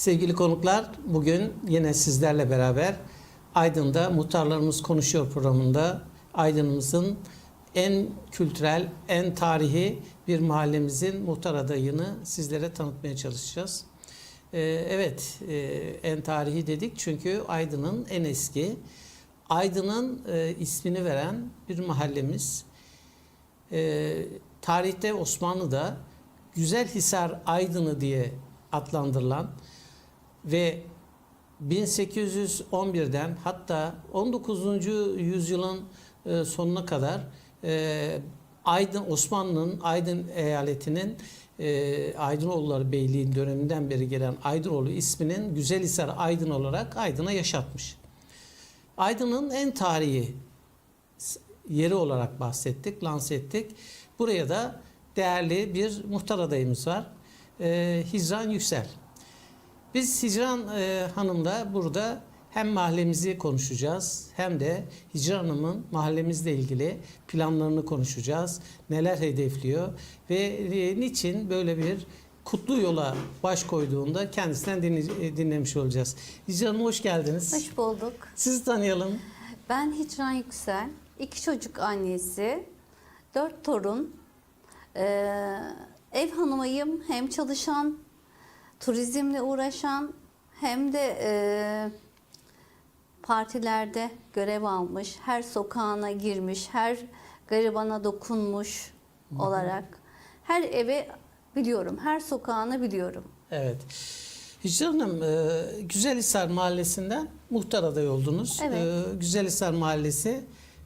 Sevgili konuklar, bugün yine sizlerle beraber Aydın'da Muhtarlarımız Konuşuyor programında Aydın'ımızın en kültürel, en tarihi bir mahallemizin muhtar adayını sizlere tanıtmaya çalışacağız. Ee, evet, e, en tarihi dedik çünkü Aydın'ın en eski, Aydın'ın e, ismini veren bir mahallemiz. Ee, tarihte Osmanlı'da Güzelhisar Aydın'ı diye adlandırılan ve 1811'den hatta 19. yüzyılın e, sonuna kadar e, Aydın Osmanlı'nın Aydın eyaletinin e, Aydınoğulları Beyliği döneminden beri gelen Aydınoğlu isminin Güzelhisar Aydın olarak Aydın'a yaşatmış. Aydın'ın en tarihi yeri olarak bahsettik, lanse ettik. Buraya da değerli bir muhtar adayımız var. Hicran Yüksel. Biz Hicran e, Hanım'la burada hem mahallemizi konuşacağız hem de Hicran Hanım'ın mahallemizle ilgili planlarını konuşacağız. Neler hedefliyor ve e, niçin böyle bir kutlu yola baş koyduğunda kendisinden dinle- dinlemiş olacağız. Hicran Hanım hoş geldiniz. Hoş bulduk. Sizi tanıyalım. Ben Hicran Yüksel. iki çocuk annesi. Dört torun. Ee, ev hanımıyım. Hem çalışan, turizmle uğraşan hem de e, partilerde görev almış. Her sokağına girmiş, her garibana dokunmuş olarak. Her eve biliyorum, her sokağını biliyorum. Evet. Hicran Hanım, e, Güzelhisar Mahallesi'nden muhtar adayı oldunuz. Evet. E, Güzelhisar Mahallesi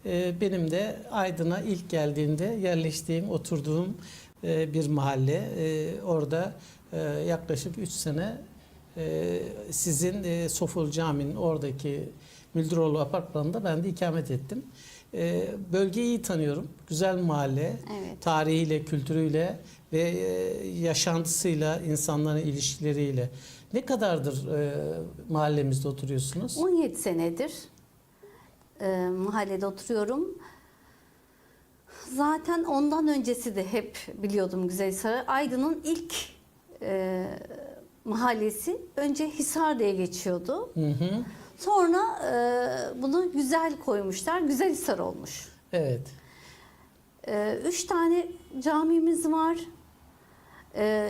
e, benim de Aydın'a ilk geldiğimde yerleştiğim, oturduğum e, bir mahalle. E, Orada e, yaklaşık 3 sene e, sizin e, Soful Camii'nin oradaki Müldüroğlu apartmanında ben de ikamet ettim. E, Bölgeyi iyi tanıyorum. Güzel mahalle Evet. tarihiyle, kültürüyle ve e, yaşantısıyla, insanların ilişkileriyle. Ne kadardır mahallemizde oturuyorsunuz? 17 senedir e, mahallede oturuyorum. Zaten ondan öncesi de hep biliyordum Güzelhisar'ı. Aydın'ın ilk e, mahallesi önce Hisar diye geçiyordu. Hı hı. Sonra e, bunu güzel koymuşlar. Güzelhisar olmuş. Evet. E, üç tane camimiz var. E,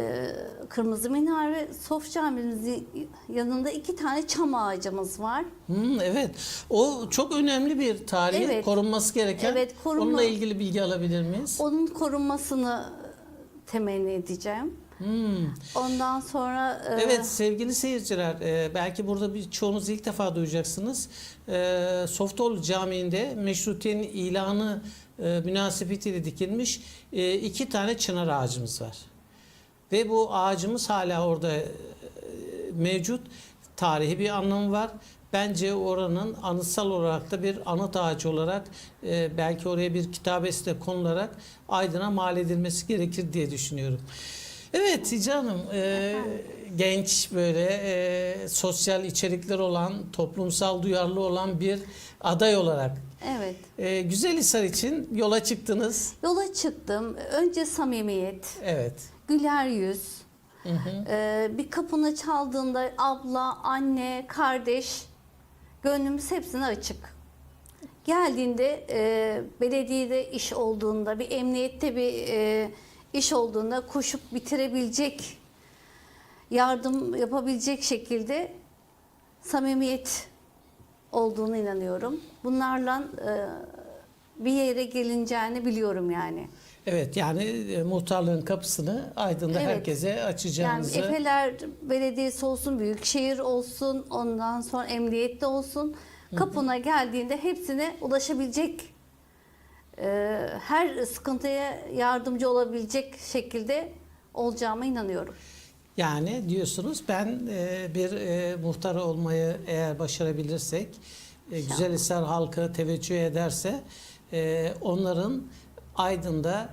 Kırmızı Minare, Sof Camimizin yanında iki tane çam ağacımız var. Hı, evet. O çok önemli bir tarih. Evet. Korunması gereken. Evet, korunma- Onunla ilgili bilgi alabilir miyiz? Onun korunmasını temenni edeceğim. Hmm. Ondan sonra e, Evet sevgili seyirciler e, belki burada bir çoğunuz ilk defa duyacaksınız. E, Softol Camii'nde meşrutiyenin ilanı e, münasebetiyle dikilmiş e, iki tane çınar ağacımız var. Ve bu ağacımız hala orada e, mevcut. Tarihi bir anlamı var. Bence oranın anıtsal olarak da bir anıt ağacı olarak e, belki oraya bir kitabesi de konularak Aydın'a mal edilmesi gerekir diye düşünüyorum. Evet Hicra Hanım, e, genç böyle e, sosyal içerikler olan, toplumsal duyarlı olan bir aday olarak evet e, Güzelhisar için yola çıktınız. yola çıktım. Önce samimiyet, Evet. güler yüz. Hı hı. e, bir kapını çaldığında abla, anne, kardeş gönlümüz hepsine açık. Geldiğinde e, belediyede iş olduğunda, bir emniyette bir e, iş olduğunda koşup bitirebilecek, yardım yapabilecek şekilde samimiyet olduğunu inanıyorum. Bunlarla e, bir yere gelineceğini biliyorum yani. Evet yani e, muhtarlığın kapısını Aydın'da Evet. herkese Yani açacağınızı. Efeler Belediyesi olsun, Büyükşehir olsun, ondan sonra emniyette olsun. Kapına geldiğinde hepsine ulaşabilecek, her sıkıntıya yardımcı olabilecek şekilde olacağıma inanıyorum. Yani diyorsunuz ben e, bir e, muhtar olmayı eğer başarabilirsek, e. Güzelhisar halkı teveccüh ederse onların Aydın'da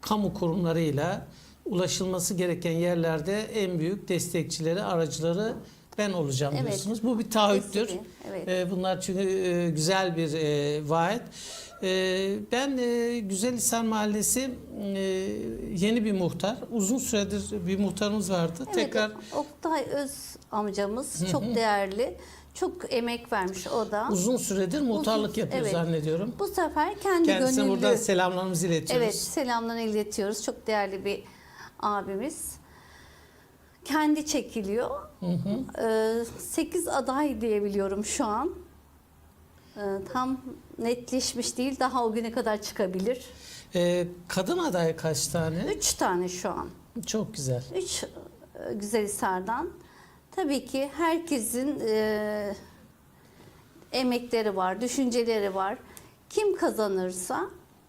kamu kurumlarıyla ulaşılması gereken yerlerde en büyük destekçileri, aracıları ben olacağım Evet. diyorsunuz. Bu bir taahhüttür. Kesinlikle, Evet. Ee, bunlar çünkü e, güzel bir e, vaat. Ee, ben e, Güzelhisar Mahallesi e, yeni bir muhtar. Uzun süredir bir muhtarımız vardı. Evet, Tekrar Oktay Öz amcamız Hı hı. çok değerli. Çok emek vermiş o da. uzun süredir muhtarlık Uzun- yapıyor evet. zannediyorum. Bu sefer kendi Kendisine gönüllü. buradan selamlarımızı iletiyoruz. Evet, selamlarını iletiyoruz. Çok değerli bir abimiz. Kendi çekiliyor. Hı hı. 8 aday diyebiliyorum şu an. Ee, Tam netleşmiş değil. Daha o güne kadar çıkabilir. Ee, kadın aday kaç tane? 3 tane şu an. Çok güzel. 3 Güzelhisar'dan. Tabii ki herkesin e, emekleri var, düşünceleri var. Kim kazanırsa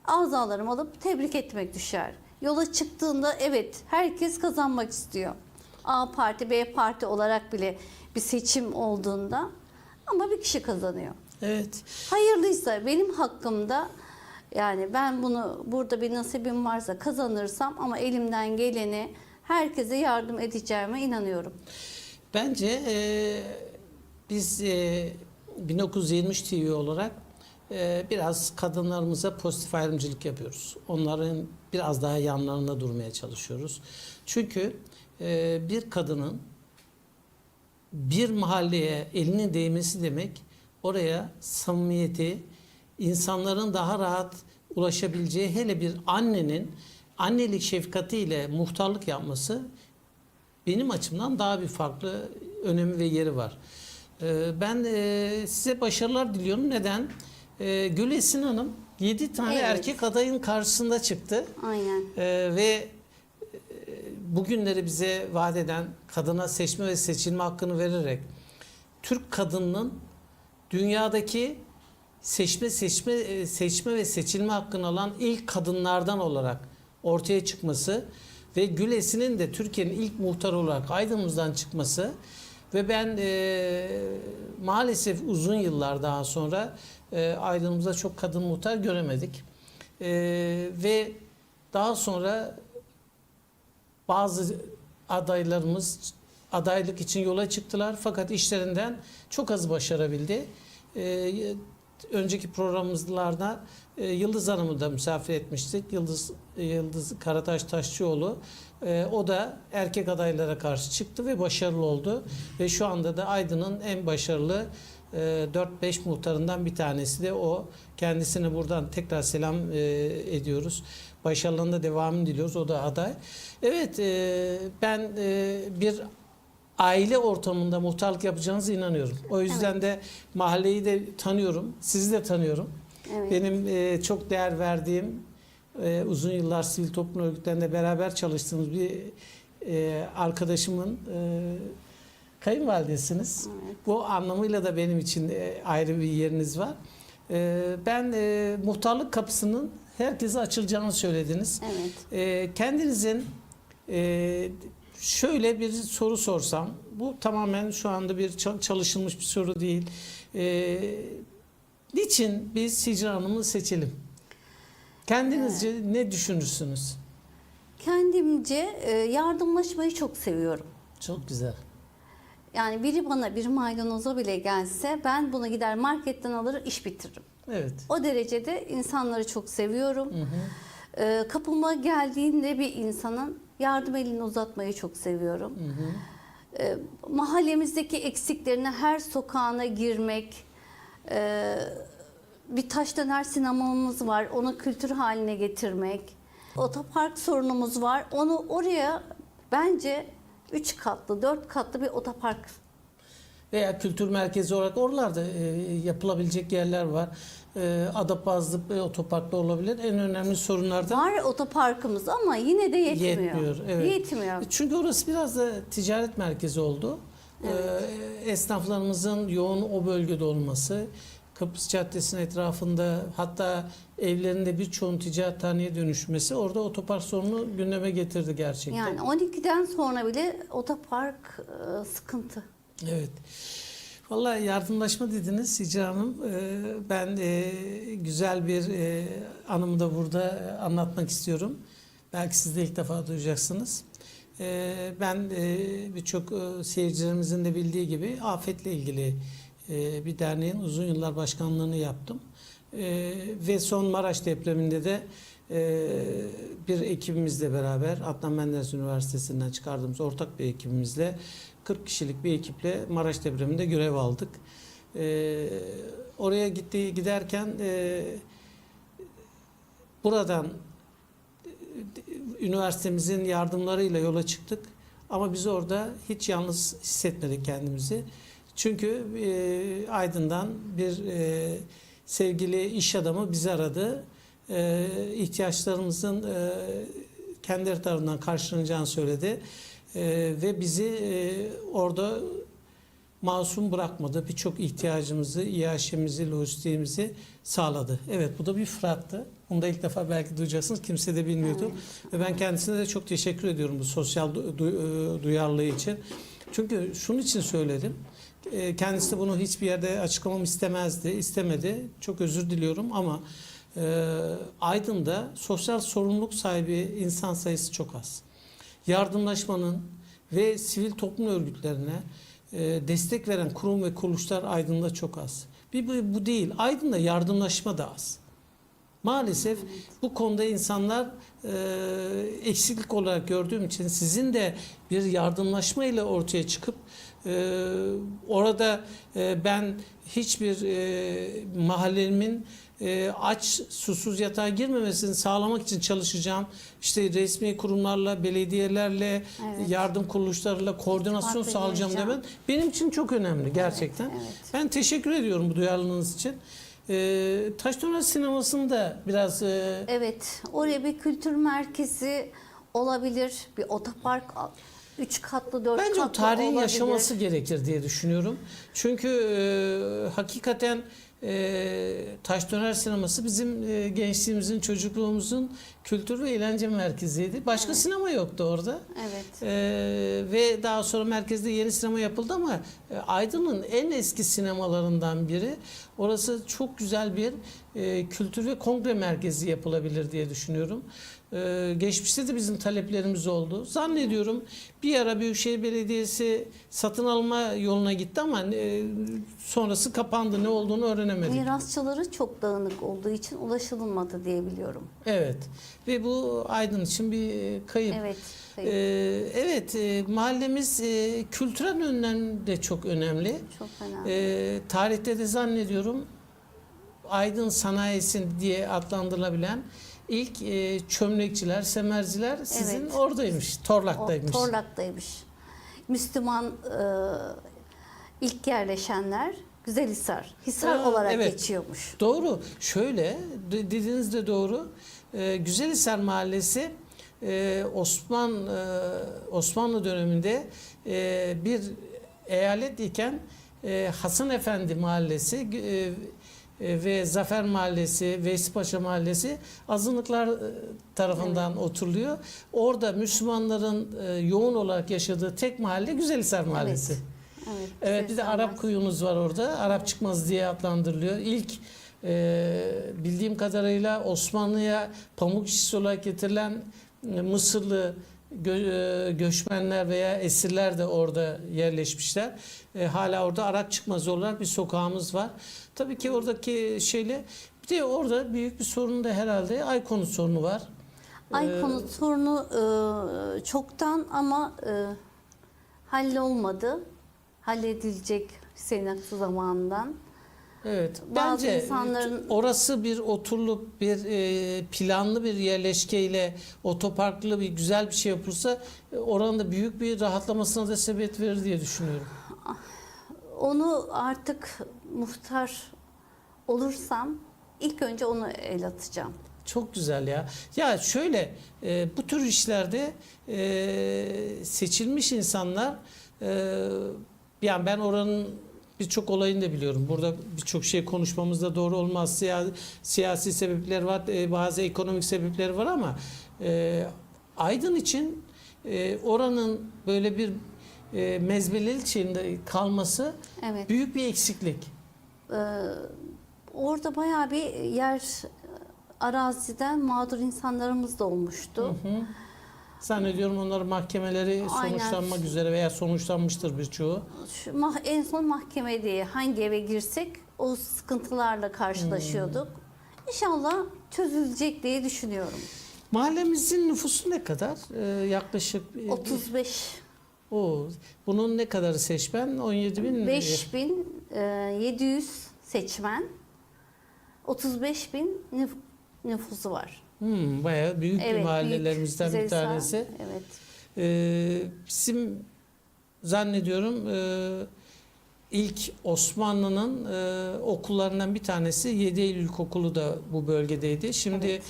azalarımı alıp tebrik etmek düşer. Yola çıktığında evet herkes kazanmak istiyor. A parti, B parti olarak bile bir seçim olduğunda ama bir kişi kazanıyor. Evet. Hayırlıysa benim hakkımda yani ben bunu burada bir nasibim varsa kazanırsam ama elimden geleni herkese yardım edeceğime inanıyorum. Bence e, biz e, 1923 TV olarak e, biraz kadınlarımıza pozitif ayrımcılık yapıyoruz. Onların biraz daha yanlarında durmaya çalışıyoruz. Çünkü e, bir kadının bir mahalleye elinin değmesi demek oraya samimiyeti, insanların daha rahat ulaşabileceği hele bir annenin annelik şefkatiyle muhtarlık yapması benim açımdan daha bir farklı önemi ve yeri var. Ee, Ben e, size başarılar diliyorum. Neden? Ee, Gül Esin Hanım 7 tane Evet. erkek adayın karşısında çıktı. Aynen. Ve bugünleri bize vaat eden kadına seçme ve seçilme hakkını vererek Türk kadınının dünyadaki seçme seçme e, seçme ve seçilme hakkını alan ilk kadınlardan olarak ortaya çıkması ve Gül Esin'in de Türkiye'nin ilk muhtarı olarak Aydın'ımızdan çıkması ve ben e, maalesef uzun yıllar daha sonra e, Aydın'ımızda çok kadın muhtar göremedik. E, ve daha sonra bazı adaylarımız adaylık için yola çıktılar fakat işlerinden çok az başarabildi. Ee, önceki programımızlarda e, Yıldız Hanım'ı da misafir etmiştik. Yıldız Yıldız Karataş Taşçıoğlu. Ee, o da erkek adaylara karşı çıktı ve başarılı oldu. Ve şu anda da Aydın'ın en başarılı e, 4-5 muhtarından bir tanesi de o. Kendisine buradan tekrar selam e, ediyoruz. Başarılarında devamını diliyoruz. O da aday. Evet e, ben e, bir aile ortamında muhtarlık yapacağınıza inanıyorum. O yüzden de mahalleyi de tanıyorum. Sizi de tanıyorum. Evet. Benim e, çok değer verdiğim e, uzun yıllar sivil toplum örgütlerinde beraber çalıştığımız bir e, arkadaşımın e, kayınvalidesiniz. Evet. Bu anlamıyla da benim için e, ayrı bir yeriniz var. E, ben e, muhtarlık kapısının herkese açılacağını söylediniz. Evet. E, kendinizin e, şöyle bir soru sorsam, bu tamamen şu anda bir çal- çalışılmış bir soru değil. E, niçin biz Hicran Hanım'ı seçelim? Kendinizce ne düşünürsünüz? Kendimce yardımlaşmayı çok seviyorum. Çok güzel. Yani biri bana bir maydanoza bile gelse ben bunu gider marketten alır iş bitiririm. Evet. O derecede insanları çok seviyorum. Hı hı, E, kapıma geldiğinde bir insanın yardım elini uzatmayı çok seviyorum. hı hı. E, mahallemizdeki eksiklerine her sokağına girmek, e, bir taş döner sinemamız var, onu kültür haline getirmek, otopark sorunumuz var, onu oraya bence 3 katlı, 4 katlı bir otopark Veya kültür merkezi olarak oralarda e, yapılabilecek yerler var. E, Adapazarı ve otoparkta olabilir. En önemli sorunlardan var otoparkımız ama yine de yetmiyor. Yetmiyor, evet. Yetmiyor. Çünkü orası biraz da ticaret merkezi oldu. Ee, esnaflarımızın yoğun o bölgede olması, Kıbrıs Caddesi'nin etrafında hatta evlerinde birçoğun ticarethaneye dönüşmesi orada otopark sorunu gündeme getirdi gerçekten. Yani 12'den sonra bile otopark e, sıkıntı. Evet. Vallahi yardımlaşma dediniz Hicra Hanım. Ee, Ben e, güzel bir e, anımı da burada e, anlatmak istiyorum. Belki siz de ilk defa duyacaksınız. e, ben e, birçok e, seyircilerimizin de bildiği gibi afetle ilgili e, bir derneğin uzun yıllar başkanlığını yaptım. E, ve son Maraş depreminde de e, bir ekibimizle beraber Adnan Menderes Üniversitesi'nden çıkardığımız ortak bir ekibimizle 40 kişilik bir ekiple Maraş depreminde görev aldık. E, oraya gitti giderken e, buradan e, üniversitemizin yardımlarıyla yola çıktık. Ama biz orada hiç yalnız hissetmedik kendimizi. Çünkü e, Aydın'dan bir e, sevgili iş adamı bizi aradı. E, ihtiyaçlarımızın e, kendileri tarafından karşılanacağını söyledi. E, ve bizi e, orada masum bırakmadı. Birçok ihtiyacımızı, iaşemizi, lojistiğimizi sağladı. Evet bu da bir Fırat'tı. Bunu da ilk defa belki duyacaksınız. Kimse de bilmiyordu. Ve ben kendisine de çok teşekkür ediyorum bu sosyal du- du- e, duyarlılığı için. Çünkü şunun için söyledim. E, Kendisi de bunu hiçbir yerde açıklamamı istemezdi, istemedi. Çok özür diliyorum ama e, Aydın'da sosyal sorumluluk sahibi insan sayısı çok az. Yardımlaşmanın ve sivil toplum örgütlerine e, destek veren kurum ve kuruluşlar Aydın'da çok az. Bir bu, bu değil. Aydın'da yardımlaşma da az. Maalesef bu konuda insanlar e, eksiklik olarak gördüğüm için sizin de bir yardımlaşma ile ortaya çıkıp e, orada e, ben hiçbir e, mahallemin e, aç susuz yatağa girmemesini sağlamak için çalışacağım. İşte resmi kurumlarla, belediyelerle, Evet. yardım kuruluşlarıyla koordinasyon İrtibat sağlayacağım demen benim için çok önemli gerçekten. Evet, evet. Ben teşekkür ediyorum bu duyarlılığınız için. Ee, Taşdöner sinemasında biraz e, Evet, oraya bir kültür merkezi olabilir, bir otopark, üç katlı, dört bence katlı o tarihin olabilir. yaşaması gerekir diye düşünüyorum. Çünkü e, hakikaten e, Taşdöner sineması bizim e, gençliğimizin, çocukluğumuzun kültür ve eğlence merkeziydi. Başka sinema yoktu orada. Evet. Ee, ve daha sonra merkezde yeni sinema yapıldı ama e, Aydın'ın en eski sinemalarından biri. Orası çok güzel bir e, kültür ve kongre merkezi yapılabilir diye düşünüyorum. Ee, geçmişte de bizim taleplerimiz oldu. Zannediyorum bir ara Büyükşehir Belediyesi satın alma yoluna gitti ama e, sonrası kapandı. Ne olduğunu öğrenemedik. Mirasçıları çok dağınık olduğu için ulaşılmadı diye biliyorum. Evet. Ve bu Aydın için bir kayıp. Evet. Ee, evet, e, mahallemiz e, kültürel yönden de çok önemli. çok önemli. Ee, tarihte de zannediyorum Aydın sanayisi diye adlandırılabilen ilk e, çömlekçiler, semerciler sizin Evet. oradaymış, O, Torlak'taymış. Torlak'taymış. Müslüman e, ilk yerleşenler Güzelhisar, Hisar Ha, olarak evet. geçiyormuş. Doğru. Şöyle de- dediğiniz de doğru. Ee, Güzelhisar Mahallesi e, Osman e, Osmanlı döneminde e, bir eyalet iken e, Hasan Efendi Mahallesi e, e, ve Zafer Mahallesi, Veysi Paşa Mahallesi azınlıklar e, tarafından oturuluyor. Orada Müslümanların e, yoğun olarak yaşadığı tek mahalle Güzelhisar Mahallesi. Evet, Evet bir de Arap kuyumuz var orada. Arap çıkmaz diye adlandırılıyor. İlk e, bildiğim kadarıyla Osmanlı'ya pamuk işçisi olarak getirilen e, Mısırlı gö- e, göçmenler veya esirler de orada yerleşmişler. E, hala orada Arap çıkmaz olarak bir sokağımız var. Tabii ki oradaki şeyle bir de orada büyük bir sorun da herhalde ay konut sorunu var. Ay Ee, konut sorunu e, çoktan ama e, hallolmadı. Halledilecek Hüseyin Aksu zamanından. Evet. Bazı bence insanların- orası bir oturulup bir e, planlı bir yerleşkeyle otoparklı bir güzel bir şey yapılsa e, oranın da büyük bir rahatlamasına da sebebiyet verir diye düşünüyorum. Onu artık muhtar olursam ilk önce onu el atacağım. Çok güzel ya. Ya şöyle e, bu tür işlerde e, seçilmiş insanlar e, yani ben oranın birçok olayını da biliyorum. Burada birçok şey konuşmamızda doğru olmaz. Siyasi, siyasi sebepler var, e, bazı ekonomik sebepler var ama e, Aydın için e, oranın böyle bir e, mezbeleli içinde kalması Evet. büyük bir eksiklik. Ee, orada bayağı bir yer araziden mağdur insanlarımız da olmuştu. Hı hı. Zannediyorum onların mahkemeleri Aynen. sonuçlanmak üzere veya sonuçlanmıştır birçoğu. Şu mah- en son mahkemede hangi eve girsek o sıkıntılarla karşılaşıyorduk. İnşallah çözülecek diye düşünüyorum. Mahallemizin nüfusu ne kadar? Ee, yaklaşık e, 35 o bunun ne kadarı seçmen? 17 bin mi? 5700 seçmen 35 bin nüf- nüfusu var. Hmm, bayağı büyük bir büyük. mahallelerimizden bir Güzelhisar, tanesi. Evet. Ee, bizim zannediyorum e, ilk Osmanlı'nın e, okullarından bir tanesi 7 Eylül İlkokulu da bu bölgedeydi. Şimdi Evet.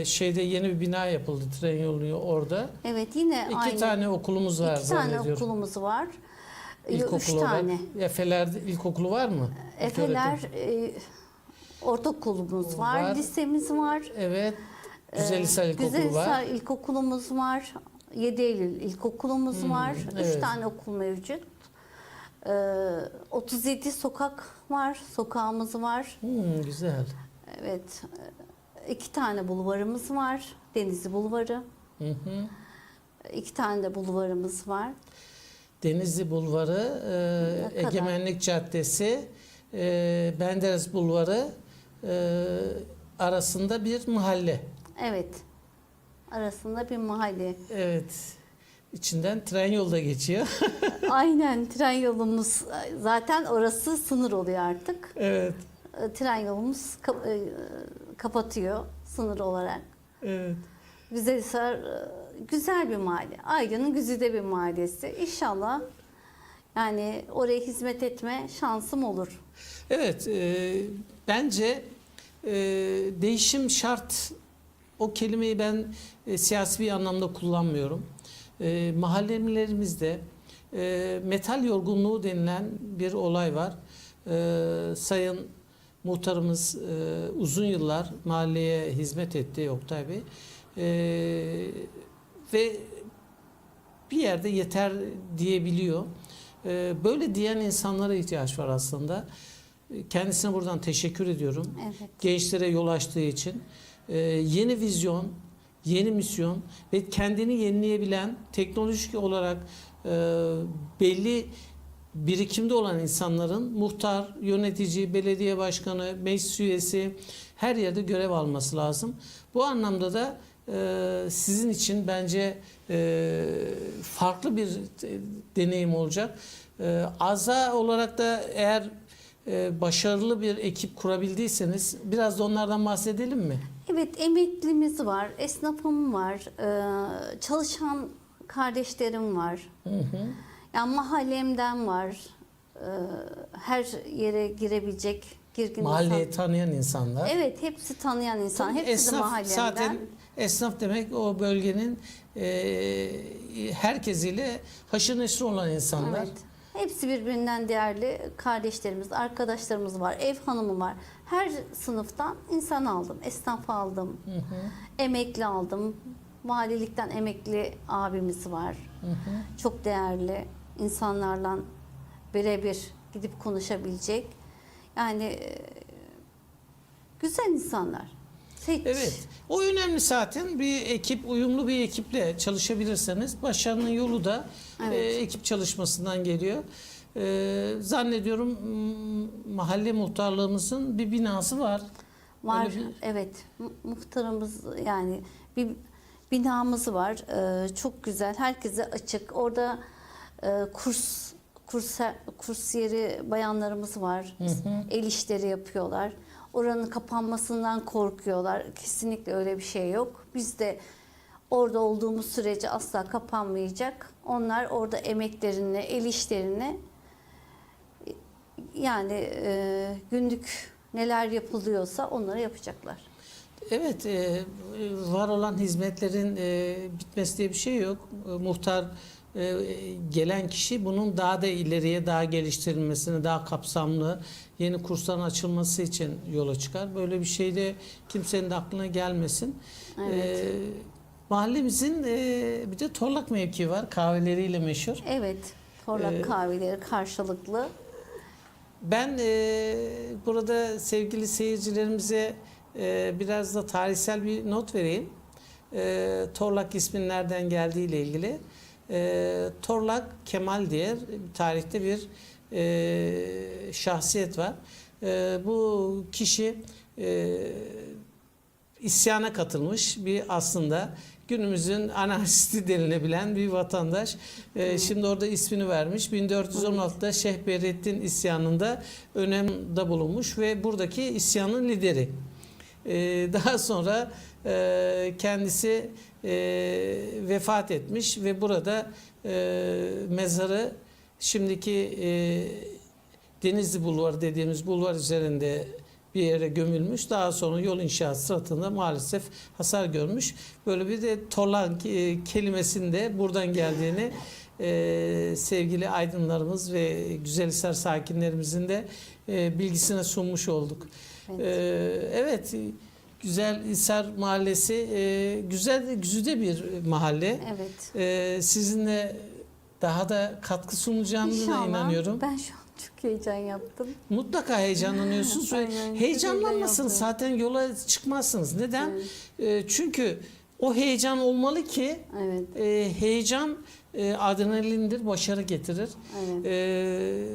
e, şeyde yeni bir bina yapıldı tren yolu orada. Evet yine İki aynı. tane okulumuz var iki tane okulumuz var. Yo, İlkokul Üç tane. Efeler İlkokulu var mı? Efeler e, ortaokulumuz var, Var. lisemiz var. Evet. Güzelhisar Ee, İlkokulu Güzelhisar var. İlkokulumuz var. 7 Eylül İlkokulumuz Hmm, var. evet. 3 tane okul mevcut. Ee, 37 sokak var, sokağımız var. Hmm, güzel. Evet. e, iki tane bulvarımız var. Denizli Bulvarı. Hı hı. İki tane de bulvarımız var. Denizli Bulvarı, e? Egemenlik Caddesi, e, Menderes Bulvarı e, arasında bir mahalle. Evet. Arasında bir mahalle. Evet. İçinden tren yolu da geçiyor. Aynen tren yolumuz zaten orası sınır oluyor artık. evet. E, Tren yolumuz kap- e, kapatıyor sınır olarak. Evet. Güzelhisar e, güzel bir mahalle. Aydın'ın güzide bir mahallesi. İnşallah yani oraya hizmet etme şansım olur. Evet, e, bence e, değişim şart. O kelimeyi ben e, siyasi bir anlamda kullanmıyorum. E, mahallelerimizde e, metal yorgunluğu denilen bir olay var. E, sayın muhtarımız e, uzun yıllar mahalleye hizmet etti Oktay Bey. E, ve bir yerde yeter diyebiliyor. E, böyle diyen insanlara ihtiyaç var aslında. Kendisine buradan teşekkür ediyorum. Evet. Gençlere yol açtığı için. Ee, yeni vizyon, yeni misyon ve kendini yenileyebilen, teknolojik olarak e, belli birikimde olan insanların muhtar, yönetici, belediye başkanı, meclis üyesi her yerde görev alması lazım. Bu anlamda da e, sizin için bence e, farklı bir e, deneyim olacak. E, Aza olarak da eğer e, başarılı bir ekip kurabildiyseniz biraz da onlardan bahsedelim mi? Evet emeklimiz var, esnafım var, e, çalışan kardeşlerim var. Hı hı. Yani mahallemden var. e, Her yere girebilecek girgin Mahalleyi insan. tanıyan insanlar. Evet hepsi tanıyan insan. Hepsi de esnaf mahallemden. zaten esnaf demek o bölgenin e, herkesiyle haşır neşir olan insanlar. Evet. Hepsi birbirinden değerli kardeşlerimiz, arkadaşlarımız var, ev hanımı var. Her sınıftan insan aldım, esnaf aldım, Hı hı, emekli aldım. Valilikten emekli abimiz var. hı hı. Çok değerli insanlarla birebir gidip konuşabilecek. Yani e, güzel insanlar. Seç. Evet. O önemli zaten. Bir ekip, uyumlu bir ekiple çalışabilirseniz başarının yolu da Evet. e, ekip çalışmasından geliyor. E, zannediyorum mahalle muhtarlığımızın bir binası var. Var. Öyle bir- Evet. Mu- Muhtarımız yani bir binamız var. Ee, çok güzel. Herkese açık. Orada e, kurs kurs kursiyeri bayanlarımız var. El işleri yapıyorlar. Oranın kapanmasından korkuyorlar. Kesinlikle öyle bir şey yok. Biz de orada olduğumuz sürece asla kapanmayacak. Onlar orada emeklerini, el işlerini yani e, günlük neler yapılıyorsa onları yapacaklar. Evet, e, var olan hizmetlerin e, bitmesi diye bir şey yok. E, Muhtar e, gelen kişi bunun daha da ileriye, daha geliştirilmesini, daha kapsamlı yeni kursların açılması için yola çıkar. Böyle bir şey de kimsenin de aklına gelmesin. Evet. E, mahallemizin e, bir de Torlak mevkii var, kahveleriyle meşhur. Evet, torlak Ee, kahveleri karşılıklı. Ben e, burada sevgili seyircilerimize e, biraz da tarihsel bir not vereyim. e, Torlak isminin nereden geldiği ile ilgili. E, Torlak Kemal diye tarihte bir e, şahsiyet var. E, bu kişi e, isyana katılmış bir aslında günümüzün anarşisti denilebilen bir vatandaş. Ee, şimdi orada ismini vermiş. 1416'da Şeyh Bedrettin isyanında önemde bulunmuş ve buradaki isyanın lideri. Ee, daha sonra e, kendisi e, vefat etmiş ve burada e, mezarı şimdiki e, Denizli Bulvarı dediğimiz bulvar üzerinde bir yere gömülmüş. Daha sonra yol inşaat sırasında maalesef hasar görmüş. Böyle bir de torlan e, kelimesinin de buradan geldiğini e, sevgili aydınlarımız ve Güzelhisar sakinlerimizin de e, bilgisine sunmuş olduk. Evet. E, evet, Güzelhisar Mahallesi e, güzel, güzide bir mahalle. Evet. E, sizinle daha da katkı sunacağınıza İnşallah. inanıyorum. Ben şu an çok heyecan yaptım. Mutlaka heyecanlanıyorsunuz Aynen, çok heyecanlanmasanız heyecan zaten yola çıkmazsınız. Neden? Evet. E, çünkü o heyecan olmalı ki Evet. e, heyecan e, adrenalindir, başarı getirir. Evet. E,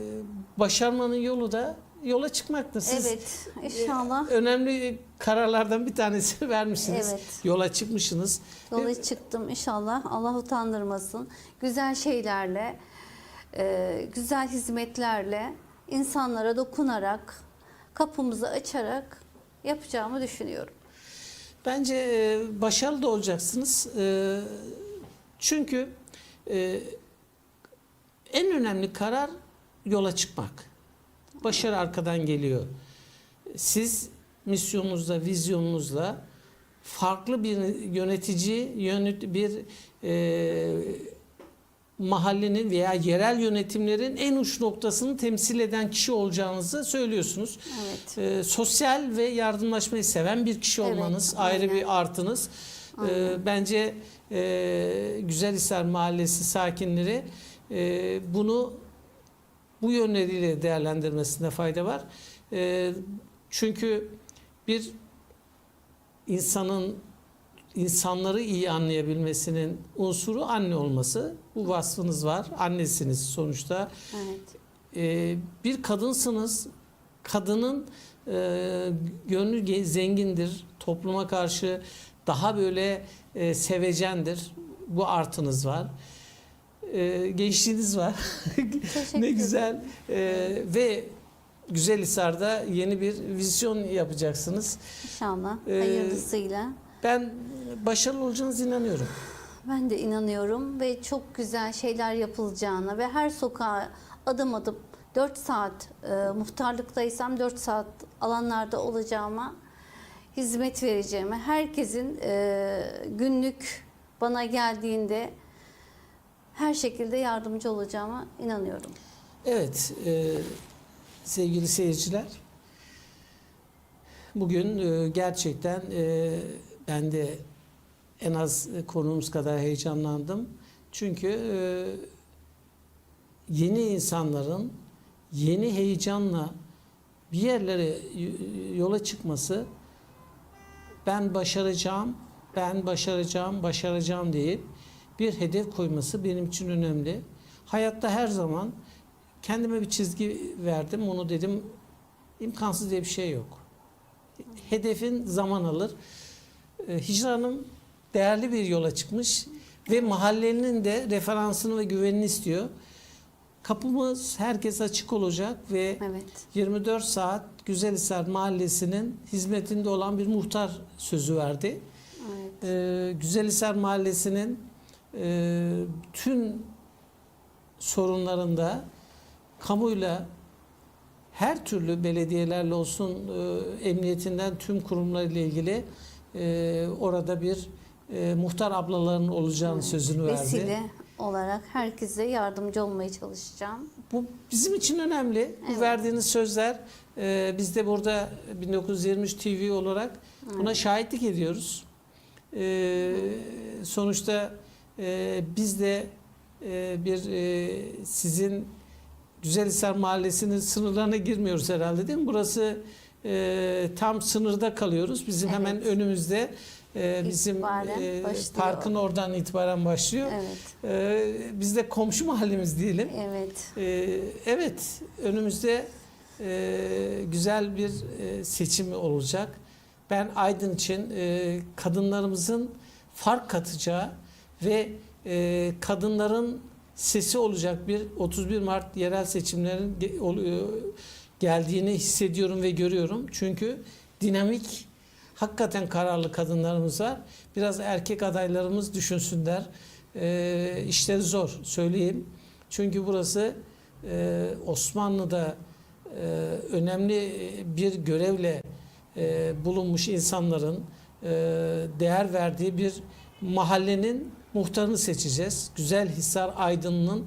başarmanın yolu da yola çıkmaktır. Siz evet. İnşallah önemli kararlardan bir tanesi vermişsiniz. Evet. Yola çıkmışsınız. yola çıktım. İnşallah Allah utandırmasın. Güzel şeylerle, e, güzel hizmetlerle, insanlara dokunarak, kapımızı açarak yapacağımı düşünüyorum. Bence e, başarılı da olacaksınız. E, çünkü e, en önemli karar yola çıkmak. Başarı arkadan geliyor. Siz misyonunuzla, vizyonunuzla farklı bir yönetici, yönet bir e, mahallenin veya yerel yönetimlerin en uç noktasını temsil eden kişi olacağınızı söylüyorsunuz. Evet. E, sosyal ve yardımlaşmayı seven bir kişi Evet, olmanız ayrı aynen. bir artınız. E, bence e, Güzelhisar Mahallesi sakinleri e, bunu bu yönleriyle değerlendirmesinde fayda var. E, çünkü bir insanın insanları iyi anlayabilmesinin unsuru anne olması. Bu vasfınız var. Annesiniz sonuçta. Evet. Ee, bir kadınsınız. Kadının e, gönlü zengindir. Topluma karşı daha böyle e, sevecendir. Bu artınız var. E, gençliğiniz var. Ne güzel. E, ve Güzelhisar'da yeni bir vizyon yapacaksınız. İnşallah. Ee, Hayırlısıyla. Ben başarılı olacağınıza inanıyorum. Ben de inanıyorum ve çok güzel şeyler yapılacağına ve her sokağa adım adım 4 saat e, muhtarlıktaysam 4 saat alanlarda olacağıma hizmet vereceğime herkesin e, günlük bana geldiğinde her şekilde yardımcı olacağıma inanıyorum. Evet, e, sevgili seyirciler. Bugün e, gerçekten e, ben de en az konuğumuz kadar heyecanlandım. Çünkü e, yeni insanların yeni heyecanla bir yerlere yola çıkması ben başaracağım, ben başaracağım, başaracağım deyip bir hedef koyması benim için önemli. Hayatta her zaman kendime bir çizgi verdim. Onu dedim imkansız diye bir şey yok. Hedefin zaman alır. Ee, Hicra Hanım değerli bir yola çıkmış ve mahallenin de referansını ve güvenini istiyor. Kapımız herkes açık olacak ve Evet. 24 saat Güzelhisar Mahallesi'nin hizmetinde olan bir muhtar sözü verdi. Evet. Ee, Güzelhisar Mahallesi'nin e, tüm sorunlarında kamuyla her türlü belediyelerle olsun e, emniyetinden tüm kurumlarla ilgili e, orada bir e, muhtar ablaların olacağını sözünü verdi. Vesile olarak herkese yardımcı olmaya çalışacağım. Bu bizim için önemli. Bu Evet. verdiğiniz sözler e, biz de burada 1923 TV olarak buna Evet. şahitlik ediyoruz. E, sonuçta e, biz de e, bir e, sizin Güzelhisar Mahallesi'nin sınırlarına girmiyoruz herhalde değil mi? Burası e, tam sınırda kalıyoruz. Bizim Evet. hemen önümüzde e, bizim e, parkın oradan itibaren başlıyor. Evet. E, biz de komşu mahallemiz diyelim. Evet. E, evet önümüzde e, güzel bir e, seçim olacak. Ben Aydın için e, kadınlarımızın fark katacağı ve e, kadınların sesi olacak bir 31 Mart yerel seçimlerin oluyor, geldiğini hissediyorum ve görüyorum. Çünkü dinamik, hakikaten kararlı kadınlarımız var. Biraz erkek adaylarımız düşünsünler. E, işleri zor söyleyeyim. Çünkü burası e, Osmanlı'da e, önemli bir görevle e, bulunmuş insanların e, değer verdiği bir mahallenin muhtarını seçeceğiz. Güzel Hisar Aydın'ın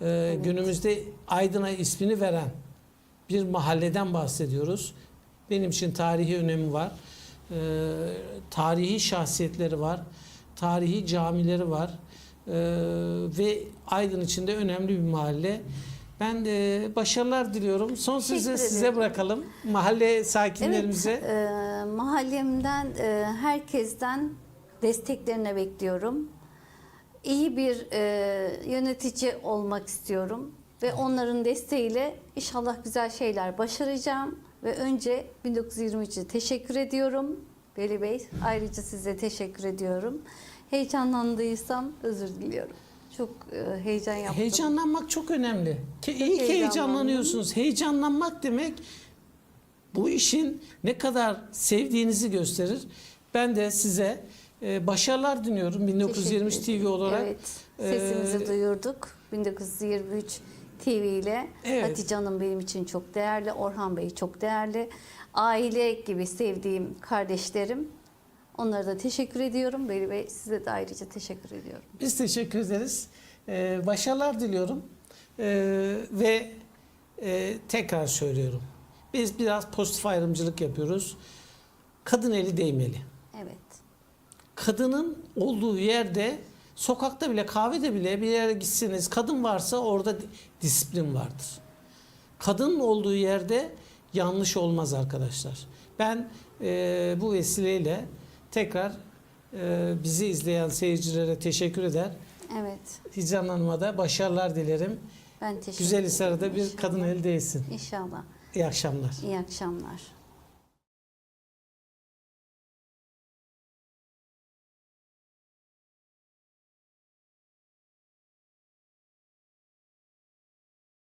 e, günümüzde Aydın'a ismini veren bir mahalleden bahsediyoruz. Benim için tarihi önemi var. E, tarihi şahsiyetleri var. Tarihi camileri var. E, ve Aydın için de önemli bir mahalle. Ben de başarılar diliyorum. Son sözü size bırakalım. Mahalle sakinlerimize. Evet, e, mahallemden e, herkesten desteklerini bekliyorum. İyi bir e, yönetici olmak istiyorum ve onların desteğiyle inşallah güzel şeyler başaracağım. Ve önce 1923'e teşekkür ediyorum. Veli Bey ayrıca size teşekkür ediyorum. Heyecanlandıysam özür diliyorum. Çok e, heyecan yaptım. Heyecanlanmak çok önemli. Ke- iyi ki heyecanlanıyorsunuz. Heyecanlanmak demek bu işin ne kadar sevdiğinizi gösterir. Ben de size e, başarılar diliyorum 1923 Teşekkür TV olarak. Evet, sesimizi Ee, duyurduk. 1923 TV ile Evet. Hatice Hanım benim için çok değerli, Orhan Bey çok değerli. Aile gibi sevdiğim kardeşlerim. Onlara da teşekkür ediyorum. Veli Bey size de ayrıca teşekkür ediyorum. Biz teşekkür ederiz. Ee, başarılar diliyorum. Ee, ve e, tekrar söylüyorum. Biz biraz pozitif ayrımcılık yapıyoruz. Kadın eli değmeli. Evet. Kadının olduğu yerde sokakta bile kahvede bile bir yere gitseniz kadın varsa orada di- disiplin vardır. Kadının olduğu yerde yanlış olmaz arkadaşlar. Ben e, bu vesileyle tekrar e, bizi izleyen seyircilere teşekkür eder. Evet. Hicran Hanım'a da başarılar dilerim. Ben teşekkür Güzel ederim. Hisar'da bir kadın eli değsin. İnşallah. İyi akşamlar. İyi akşamlar.